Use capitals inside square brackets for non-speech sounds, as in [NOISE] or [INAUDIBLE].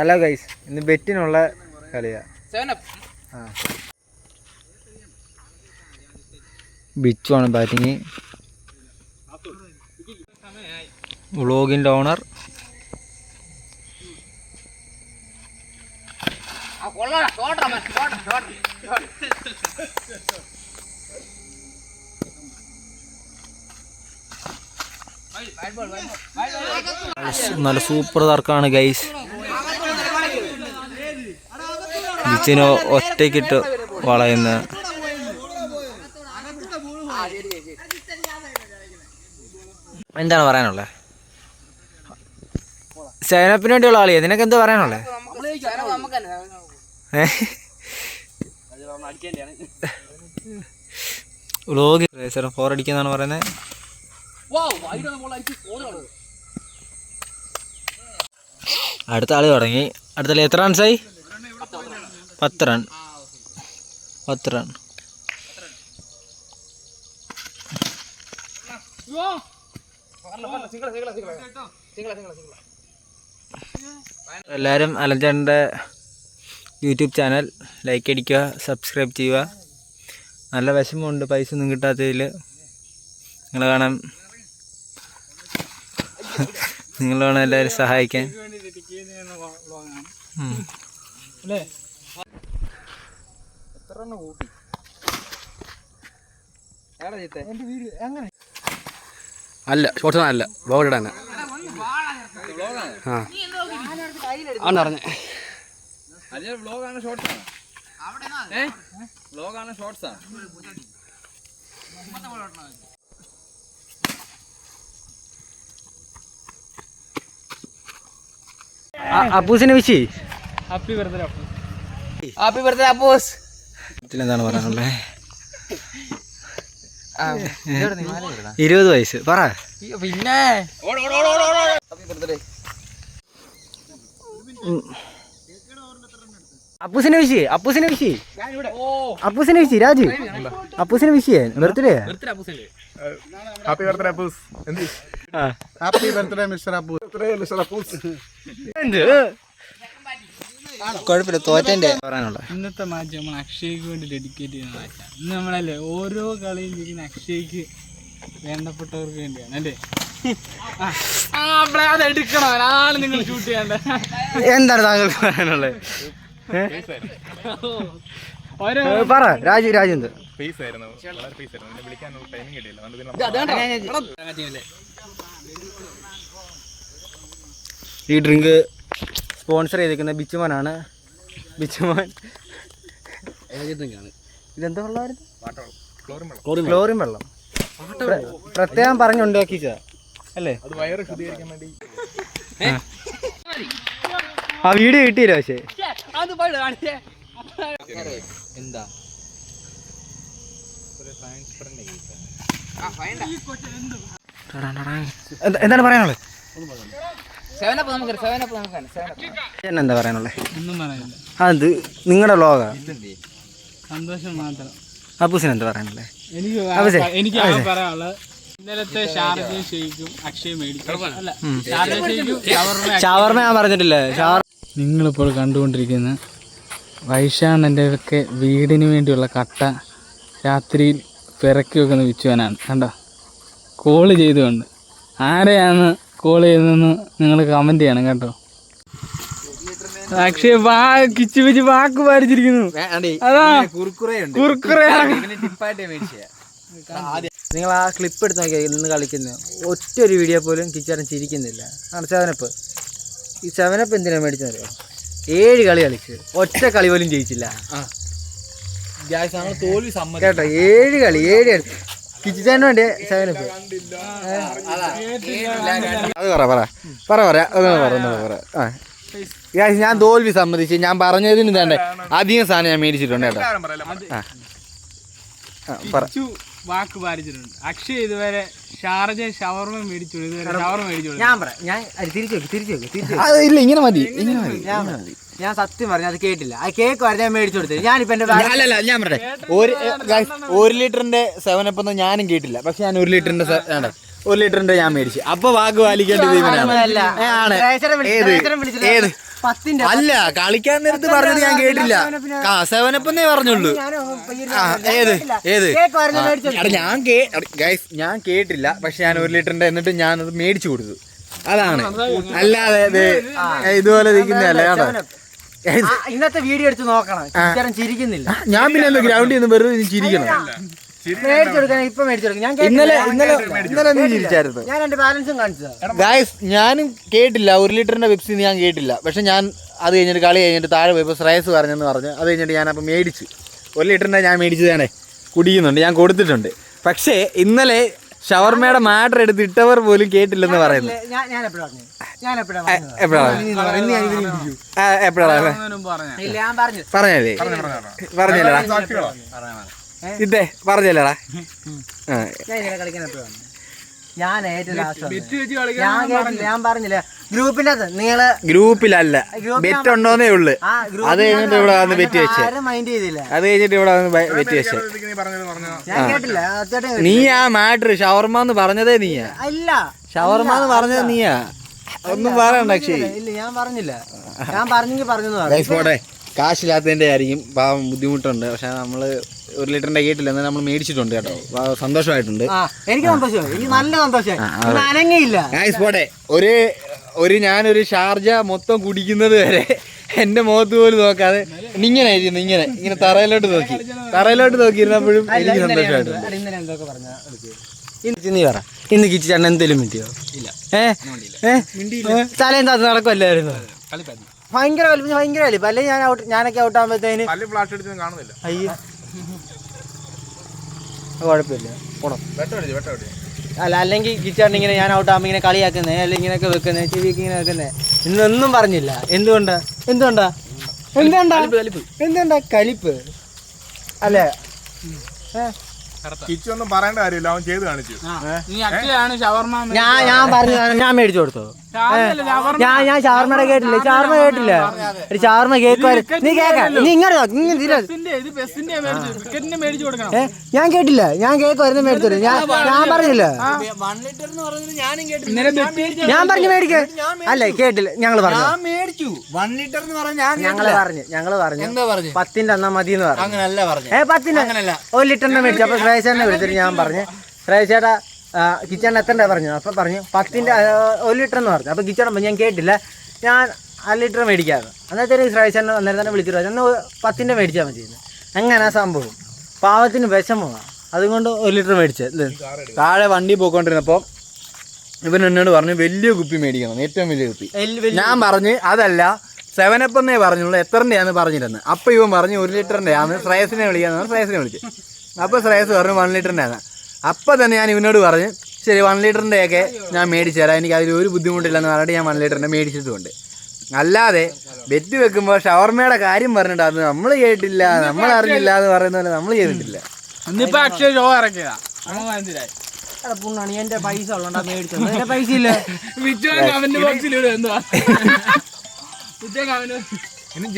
Hello guys ഇന്ന് ബെറ്റിനുള്ള കളിയാ. ആ. ബിച്ചു ആണ് ബാറ്റിങ്. വ്ളോഗിന്റെ ഓണർ. നല്ല സൂപ്പർ തർക്കമാണ് ഗൈസ് ബിച്ചിന് ഒറ്റയ്ക്കിട്ട് വളയുന്ന എന്താണ് പറയാനുള്ളത് സേനപ്പിന് വേണ്ടിയുള്ള ആളിയാ നിനക്ക് എന്താ പറയാനുള്ളത് സാർ ഫോർ അടിക്കുന്നാണ് പറയുന്നത്. അടുത്ത ആൾ തുടങ്ങി. അടുത്ത എത്ര റൺസായി പത്ത് റൺ. പത്ത് റൺ. എല്ലാവരും അലഞ്ചേട്ടന്റെ യൂട്യൂബ് ചാനൽ ലൈക്ക് അടിക്കുക സബ്സ്ക്രൈബ് ചെയ്യുക. നല്ല വിഷമമുണ്ട് പൈസ ഒന്നും കിട്ടാത്തതിൽ നിങ്ങൾ കാണാൻ നിങ്ങൾ വേണം എല്ലാവരും സഹായിക്കാൻ. ഉം. അല്ല ഷോർട്ട് അല്ല ബ്ലോഗ് ഇടാൻ. ആ. ആണ് അറിഞ്ഞേ അ- അപ്പൂസിനെ വിശി happy birthday happy birthday Appus. എന്താണ് പറയാനുള്ളത് ഇരുപത് വയസ്സ്. പറ. പിന്നെ? അപ്പൂസിനെ വിഷി അപ്പൂസിനെ വിഷി. അപ്പൂസിനെ വിഷി രാജു. അപ്പൂസിനെ വിശിയേ ബർത്ത്ഡേ? Happy birthday Appoos. എന്ത്? Happy birthday mister Appoos. Birthday mister Appoos കുഴപ്പമില്ല തോറ്റന്റെ പറയാനുള്ളത് ഇന്നത്തെ മാച്ച് നമ്മൾ അക്ഷയ്ക്ക് വേണ്ടി ഡെഡിക്കേറ്റ് ചെയ്യുന്ന മാച്ചാണ് ഇന്ന് നമ്മളല്ലേ ഓരോ കളിയും ഇരിക്കുന്ന അക്ഷയ്ക്ക് വേണ്ടപ്പെട്ടവർക്ക് വേണ്ടിയാണ് അല്ലേ ആ എടുക്കണം അതാണ് നിങ്ങൾ ഷൂട്ട് ചെയ്യേണ്ട എന്താണ് താങ്കൾക്ക് പറയാനുള്ളത് പറ രാജു രാജു എന്ത് ആയിരുന്നു വളരെ ഫേസ് ആയിരുന്നു എന്നെ വിളിക്കാനുള്ള ടൈമിംഗ് കിട്ടിയില്ല അതുകൊണ്ട് ഇതിന് ഈ ഡ്രിങ്ക് സ്പോൺസർ ചെയ്തിരിക്കുന്ന ബിച്ചുമോനാണ്. ബിച്ചുമോൻ. ഇതെന്താ വെള്ളമായിരുന്നു ക്ലോറിൻ വെള്ളം. പ്ര- പ്രത്യേകം പറഞ്ഞുണ്ടാക്കിച്ച അല്ലേ? അത് വയറ് ശുദ്ധീകരിക്കാൻ വേണ്ടി. ആ. വീഡിയോ കിട്ടിയില്ല പക്ഷേ? എന്താ- എന്താണ് പറയാനുള്ളത്? സെവനപ്പ് നമുക്ക് സെവനപ്പ് നമുക്ക് സെവനപ്പ് എന്നെ എന്താ പറയാനുള്ളത് ഒന്നും പറയാനില്ല. അത് നിങ്ങളുടെ ലോക സന്തോഷം മാത്രം. അപ്പൂസിന് എന്താ പറയാനുള്ളത് എനിക്ക് അവസേ, എനിക്ക് ആ പറയാനുള്ളത് ഇന്നലത്തെ ഷാർജയും ഷെയ്ക്കും അക്ഷയ മേടിക്കും അല്ല ഷാർജ ഷെയ്ക്കും ഷവർമ ഷവർമ ഞാൻ പറഞ്ഞിട്ടില്ലേ? നിങ്ങളിപ്പോൾ കണ്ടുകൊണ്ടിരിക്കുന്ന വൈശാണന്റെ ഒക്കെ വീടിന് വേണ്ടിയുള്ള കട്ട രാത്രിയിൽ പിറക്കി വെക്കുന്ന വിച്ചുവനാണ്. കണ്ടോ? കോൾ ചെയ്തുകൊണ്ട്. ആരെയാണ് കോൾ ചെയ്തെന്ന് നിങ്ങൾ കമന്റ് ചെയ്യണം കേട്ടോ. അക്ഷയ് വാ കിച്ചു വെച്ച് വാക്ക് പാലിച്ചിരിക്കുന്നു അതാ മേടിച്ചേ നിങ്ങൾ ആ ക്ലിപ്പ് എടുത്ത് നോക്കിയാൽ ഇന്ന് കളിക്കുന്നത് ഒറ്റ ഒരു വീഡിയോ പോലും കിച്ചാരൻ ചിരിക്കുന്നില്ല. ആണ് സെവനപ്പ് ഈ സെവനപ്പ് എന്തിനാ മേടിച്ചറിയോ ഏഴ് കളി കളിച്ച്. ഒറ്റ കളി പോലും ജയിച്ചില്ല. തോൽവി സമ്മതി കേട്ടോ ഏഴ് കളി ഏഴ് കളി. വേണ്ടി അത് പറ പറ. പറ പറ. പറ ഒന്ന് പറ ആ. ഞാൻ തോൽവി സമ്മതിച്ച്. ഞാൻ പറഞ്ഞതിന് തന്നെ അധികം സാധനം ഞാൻ മേടിച്ചിട്ടുണ്ട് കേട്ടോ. ആ. പറ. വാക്ക് പാലിച്ചിട്ടുണ്ട്. അക്ഷയ് ഇതുവരെ ഷാർജ ഷവർമ മേടിച്ചു ഇതുവരെ ഷവർമ മേടിച്ചു ഞാൻ പറയാം. ഞാൻ തിരിച്ചു വെക്ക് തിരിച്ചു വെക്ക് തിരിച്ചു അത് ഇല്ല ഇങ്ങനെ മതി ഇങ്ങനെ മതി ഞാൻ പറ. ഞാൻ സത്യം പറഞ്ഞു അത് കേട്ടില്ല. അത് കേക്ക് വരെ ഞാൻ മേടിച്ചു കൊടുത്തത് ഞാനിപ്പോ എന്റെ അല്ലല്ല ഞാൻ പറയട്ടെ. ഒരു guys, ഒരു ലിറ്ററിന്റെ സെവൻ അപ്പ് ഒന്നും ഞാനും കേട്ടില്ല. പക്ഷെ ഞാൻ ഒരു ലിറ്ററിന്റെ se- ആണ്. ഒരു ലിറ്ററിന്റെ ഞാൻ മേടിച്ചു. അപ്പൊ വാക്ക് പാലിക്കേണ്ടത് ഇവനാണ് അല്ല. ഏ, ആണ്. ഏത്? ഏത്? പത്തിന്റെ അല്ല കളിക്കാൻ നേരത്ത് പറഞ്ഞത് ഞാൻ കേട്ടില്ല. ആ സെവനപ്പെന്നേ പറഞ്ഞുള്ളൂ. ഏത്? ഏത്? ഞാൻ ഗൈസ് ഞാൻ കേട്ടില്ല. പക്ഷെ ഞാൻ ഒരു ലിറ്ററിന്റെ എന്നിട്ട് ഞാൻ അത് മേടിച്ചു കൊടുത്തു. അതാണ്. അല്ലാതെ ഇത് ഇതുപോലെ നിൽക്കുന്നതല്ല കേട്ടോ ഇന്നത്തെ വീഡിയോ എടുത്ത് നോക്കണം. ചിരിക്കുന്നില്ല. ഞാൻ പിന്നെ ഗ്രൗണ്ടിൽ നിന്ന് വെറുതെ ചിരിക്കണം. ഇന്നലെ. ഇന്നലെ ഇന്നലെ നീ ചിരിച്ചായിരുന്നു ഞാൻ എന്റെ ബാലൻസും കാണിച്ചതാ. ഗായ്സ് ഞാനും കേട്ടില്ല. ഒരു ലിറ്ററിന്റെ പെപ്സി ഞാൻ കേട്ടില്ല. പക്ഷെ ഞാൻ അത് കഴിഞ്ഞിട്ട് കളി കഴിഞ്ഞിട്ട് താഴെ പോയപ്പോൾ ശ്രേയസ് പറഞ്ഞെന്ന് പറഞ്ഞു അത് കഴിഞ്ഞിട്ട് ഞാൻ അപ്പം മേടിച്ചു. ഒരു ലിറ്ററിന്റെ ഞാൻ മേടിച്ചതാണേ കുടിക്കുന്നുണ്ട്. ഞാൻ കൊടുത്തിട്ടുണ്ട്. പക്ഷേ ഇന്നലെ ഷവർമയുടെ മാറ്റർ എടുത്ത് ഇട്ടവർ പോലും കേട്ടില്ലെന്ന് പറയുന്നു. ഞാൻ ഞാൻ എപ്പോഴാ പറഞ്ഞു ഞാൻ എപ്പോഴാ എപ്പോഴാണ് പറഞ്ഞല്ലേ? ഇല്ല ഞാൻ പറഞ്ഞു. പറഞ്ഞല്ലേ? പറഞ്ഞല്ലേടാ. ഇതേ പറഞ്ഞല്ലേടാ. ഞാൻ ഞാൻ പറഞ്ഞില്ല. ഗ്രൂപ്പിന്റെ അകത്ത് നിങ്ങൾ ഗ്രൂപ്പിലല്ല ബെറ്റ് ഉണ്ടോന്നേ ഉള്ളു. അത് കഴിഞ്ഞിട്ട് ഇവിടെ വന്ന് ബെറ്റ് വെച്ചേ. ആരും മൈൻഡ് ചെയ്തില്ല. അത് കഴിഞ്ഞിട്ട് ഇവിടെ വന്ന് ബെറ്റ് വെച്ചേ. നീ പറഞ്ഞത് പറഞ്ഞോ. ഞാൻ കേട്ടില്ല നീ ആ മാറ്റർ ഷവർമ എന്ന് പറഞ്ഞതേ നീയാ. അല്ല. ഷവർമ എന്ന് പറഞ്ഞത് നീയാ. ഒന്നും പറയണ്ട അക്ഷയ്. ഇല്ല ഞാൻ പറഞ്ഞില്ല. ഞാൻ പറഞ്ഞെങ്കിൽ പറഞ്ഞു കാശില്ലാത്തതിന്റെ ആയിരിക്കും പാവം ബുദ്ധിമുട്ടുണ്ട്. പക്ഷെ നമ്മൾ ഒരു ലിറ്ററിന്റെ കേട്ടില്ല എന്നാൽ നമ്മൾ മേടിച്ചിട്ടുണ്ട് കേട്ടോ. സന്തോഷമായിട്ടുണ്ട്. എനിക്ക് സന്തോഷമായി. എനിക്ക് നല്ല സന്തോഷമായി. അനങ്ങിയില്ല. പോട്ടെ. ഒരു ഒരു ഞാനൊരു ഷാർജ മൊത്തം കുടിക്കുന്നത് വരെ എന്റെ മുഖത്ത് പോലും നോക്കാതെ ഇങ്ങനെ ആയിരുന്നു ഇങ്ങനെ. ഇങ്ങനെ തറയിലോട്ട് നോക്കി. തറയിലോട്ട് നോക്കിയിരുന്നപ്പോഴും എനിക്ക് സന്തോഷമായിട്ടുണ്ട്. നീ പറ. ഇന്ന് കിച്ചു ചേട്ടൻ എന്തെങ്കിലും മിണ്ടിയോ? ഇല്ല. ഏഹ് തലേം താത്ത് നടക്കുമല്ലായിരുന്നു ഭയങ്കര വലിപ്പം ഭയങ്കര വലിപ്പം. അല്ലെങ്കിൽ ഞാൻ ഔട്ട് ഞാനൊക്കെ ഔട്ട് ആകുമ്പോഴത്തേന് പല്ല് ഫ്ലാഷ് അടിച്ചൊന്നും കാണുന്നില്ല. അയ്യോ. കുഴപ്പമില്ല. പോണം. അല്ല അല്ലെങ്കിൽ കിച്ചാണ്ട് ഇങ്ങനെ ഞാൻ ഔട്ട് ആകുമ്പോൾ ഇങ്ങനെ കളിയാക്കുന്നേ അല്ലെങ്കിൽ ഇങ്ങനെയൊക്കെ വെക്കുന്നേ വിക്ക് ഇങ്ങനെ വെക്കുന്നേ. ഇന്നൊന്നും പറഞ്ഞില്ല. എന്തുകൊണ്ടാ? എന്തുകൊണ്ടാ? എന്തുകൊണ്ടാ? എന്തുകൊണ്ടാ? കലിപ്പ് അല്ലേ? ഏ? കിച്ചു ഒന്നും പറയേണ്ട കാര്യമില്ല. അവൻ ചെയ്ത് കാണിച്ചു. ഞാൻ ഞാൻ പറഞ്ഞു ഞാൻ മേടിച്ചു കൊടുത്തോ. ഞാൻ ഞാൻ ഷാർമയുടെ കേട്ടില്ല? ഷാർമ കേട്ടില്ല? ഒരു ഷാർമ കേൾക്കുമായിരുന്നു നീ കേക്കാം നീ ഇങ്ങനെ ഞാൻ കേട്ടില്ല. ഞാൻ കേൾക്കുമായിരുന്നു മേടിച്ചു. ഞാൻ ഞാൻ പറഞ്ഞില്ല? ഞാൻ പറഞ്ഞു മേടിക്ക. അല്ല കേട്ടില്ല. ഞങ്ങൾ പറഞ്ഞു. മേടിച്ചു. വൺ ലിറ്റർ എന്ന് പറഞ്ഞാൽ ഞങ്ങൾ പറഞ്ഞു. ഞങ്ങൾ പറഞ്ഞു. പത്തിന്റെ എന്നാ മതി എന്ന് പറഞ്ഞു. ഏ പത്തിന്റെ ഒരു ലിറ്ററിന്റെ മേടിച്ചു. അപ്പൊ ശ്രേയസേനെ വിളിച്ചിട്ട് ഞാൻ പറഞ്ഞു. ശ്രേയസേട്ടാ കിച്ചൺ എത്തണ്ട പറഞ്ഞു. അപ്പം പറഞ്ഞു പത്തിന്റെ ഒരു ലിറ്റർ എന്ന് പറഞ്ഞു. അപ്പോൾ കിച്ചൺ ഞാൻ കേട്ടില്ല. ഞാൻ അര ലിറ്റർ മേടിക്കാറ് അന്നേരത്തേക്ക് ശ്രേയസേനെ അന്നേരം തന്നെ വിളിച്ചിട്ട് പറഞ്ഞു പത്തിന്റെ മേടിച്ചാൽ മതി അങ്ങനെ ആ സംഭവം? പാവത്തിന് വിഷമമാണ് അതുകൊണ്ട് ഒരു ലിറ്റർ മേടിച്ചത് താഴെ വണ്ടി പോയിക്കൊണ്ടിരുന്നപ്പോൾ ഇവൻ എന്നോട് പറഞ്ഞു വലിയ കുപ്പി മേടിക്കണം ഏറ്റവും വലിയ കുപ്പി. ഞാൻ പറഞ്ഞ് അതല്ല സെവനപ്പ് എന്നേ പറഞ്ഞുള്ളൂ എത്രന്റെയാന്ന് പറഞ്ഞിരുന്നത് അപ്പോൾ ഇവൻ പറഞ്ഞു ഒരു ലിറ്ററിന്റെ ആണ് ശ്രേയസിനെ വിളിക്കാന്ന് പറഞ്ഞു ശ്രേയസിനെ വിളിച്ചു. അപ്പോൾ ശ്രേയസ് പറഞ്ഞു വൺ ലിറ്ററിന്റെ ആണ് അപ്പോൾ തന്നെ ഞാൻ ഇവനോട് പറഞ്ഞ് ശരി വൺ ലിറ്ററിന്റെയൊക്കെ ഞാൻ മേടിച്ചു തരാം. എനിക്ക് അതിൽ ഒരു ബുദ്ധിമുട്ടില്ലെന്ന് പറഞ്ഞിട്ട് ഞാൻ വൺ ലിറ്ററിന്റെ മേടിച്ചിട്ടുമുണ്ട് അല്ലാതെ ബെറ്റ് വെക്കുമ്പോൾ ഷവർമയുടെ കാര്യം പറഞ്ഞിട്ട് അത് നമ്മൾ കേട്ടില്ല നമ്മൾ അറിഞ്ഞില്ല എന്ന് പറയുന്ന പോലെ നമ്മൾ ചെയ്തിട്ടില്ല പുണ്ണാണ് എന്റെ പൈസ മേടിച്ചത്. എന്റെ പൈസ ഇല്ല. [LAUGHS] കമന്റ് എന്തുവാ? [LAUGHS]